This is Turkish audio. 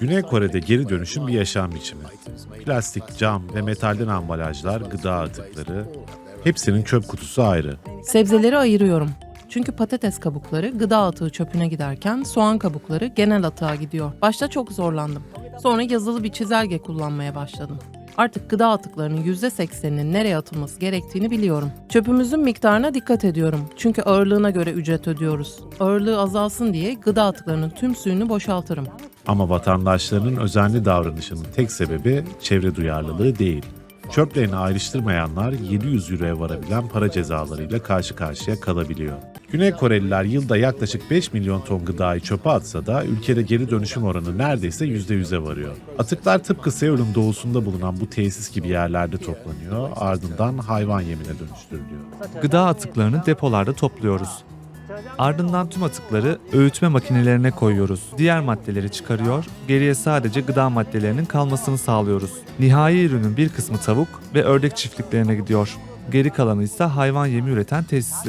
Güney Kore'de geri dönüşüm bir yaşam biçimi. Plastik, cam ve metalden ambalajlar, gıda atıkları, hepsinin çöp kutusu ayrı. Sebzeleri ayırıyorum. Çünkü patates kabukları gıda atığı çöpüne giderken soğan kabukları genel atığa gidiyor. Başta çok zorlandım. Sonra yazılı bir çizelge kullanmaya başladım. Artık gıda atıklarının %80'inin nereye atılması gerektiğini biliyorum. Çöpümüzün miktarına dikkat ediyorum. Çünkü ağırlığına göre ücret ödüyoruz. Ağırlığı azalsın diye gıda atıklarının tüm suyunu boşaltırım. Ama vatandaşlarının özenli davranışının tek sebebi çevre duyarlılığı değil. Çöplerini ayrıştırmayanlar 700 euroya varabilen para cezalarıyla karşı karşıya kalabiliyor. Güney Koreliler yılda yaklaşık 5 milyon ton gıdayı çöpe atsa da ülkede geri dönüşüm oranı neredeyse %100'e varıyor. Atıklar tıpkı Seul'ün doğusunda bulunan bu tesis gibi yerlerde toplanıyor, ardından hayvan yemine dönüştürülüyor. Gıda atıklarını depolarda topluyoruz. Ardından tüm atıkları öğütme makinelerine koyuyoruz. Diğer maddeleri çıkarıyor, geriye sadece gıda maddelerinin kalmasını sağlıyoruz. Nihai ürünün bir kısmı tavuk ve ördek çiftliklerine gidiyor. Geri kalanı ise hayvan yemi üreten tesislere.